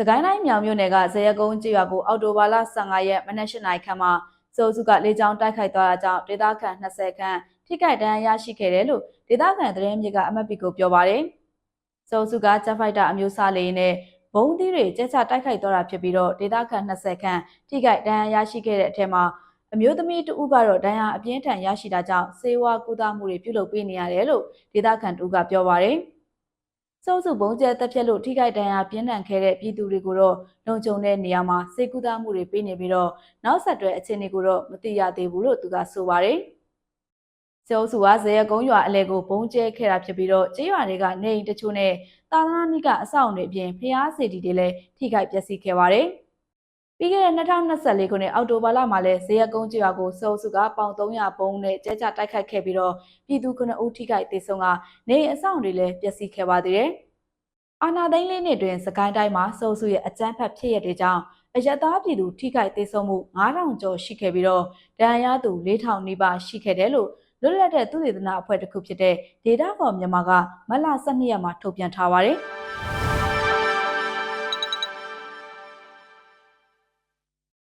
စကိုင်းတိုင်းမြောင်မြို့နယ်ကဇယကုန်းကျေးရွာကိုအော်တိုဘာလ15ရက်မနက်၈နာရီခန့်မှာစိုးစုကလေကြောင်းတိုက်ခိုက်သွားတာကြောင့်ဒေသခံ20ခန့်ထိခိုက်ဒဏ်ရာရရှိခဲ့တယ်လို့ဒေသခံသတင်းမြေကအမတ်ပီကိုပြောပါတယ်။စိုးစုကဂျက်ဖိုက်တာအမျိုးအစားလေးနဲ့ဘုံသီးတွေကျက်ချတိုက်ခိုက်သွားတာဖြစ်ပြီးတော့ဒေသခံ20ခန့်ထိခိုက်ဒဏ်ရာရရှိခဲ့တဲ့အထက်မှာအမျိုးသမီးတဦးကတော့ဒဏ်ရာအပြင်းထန်ရရှိတာကြောင့်စေဝါကူတာမှုတွေပြုလုပ်ပေးနေရတယ်လို့ဒေသခံတူကပြောပါတယ်။ စိုးစုဘုံကျဲတက်ဖြတ်လို့ထိခိုက်ဒဏ်ရာပြင်းထန်ခဲ့တဲ့ပြည်သူတွေကိုတော့လုံခြုံတဲ့နေရာမှာစေကူတာမှုတွေပေးနေပြီးတော့နောက်ဆက်တွဲအခြေအနေကိုတော့မသိရသေးဘူးလို့သူကဆိုပါတယ်။ကျောစုကဇေယကုန်းရွာအလဲကိုဘုံကျဲခဲ့တာဖြစ်ပြီးတော့ကျေးရွာတွေကနေအိမ်တချို့နဲ့တာသနာနိကအဆောက်အုံတွေအပြင်ဖျားစီတီတွေလည်းထိခိုက်ပျက်စီးခဲ့ပါတယ်။ ပြီးခဲ့တဲ့2024ခုနှစ်အောက်တိုဘာလမှာလဲဇေယကုန်းကျေးရွာကိုစောစုကပေါင်300ပုံနဲ့ကျဲကျတိုက်ခိုက်ခဲ့ပြီးတော့ပြည်သူ9ဦးထိခိုက်ဒေဆုံးကနေအိမ်အဆောက်အုံတွေလည်းပျက်စီးခဲ့ပါသေးတယ်။အာနာသိန်းလေးနှစ်တွင်စကိုင်းတိုင်းမှာစောစုရဲ့အကြမ်းဖက်ဖြစ်ရတဲ့ကြောင့်အယက်သားပြည်သူထိခိုက်ဒေဆုံးမှု9000ကျော်ရှိခဲ့ပြီးတော့ဒဏ်ရာရသူ4000နီးပါးရှိခဲ့တယ်လို့လွတ်လပ်တဲ့သူတေသနာအဖွဲ့တစ်ခုဖြစ်တဲ့ Data for Myanmar ကမတ်လ12ရက်မှာထုတ်ပြန်ထားပါတယ်။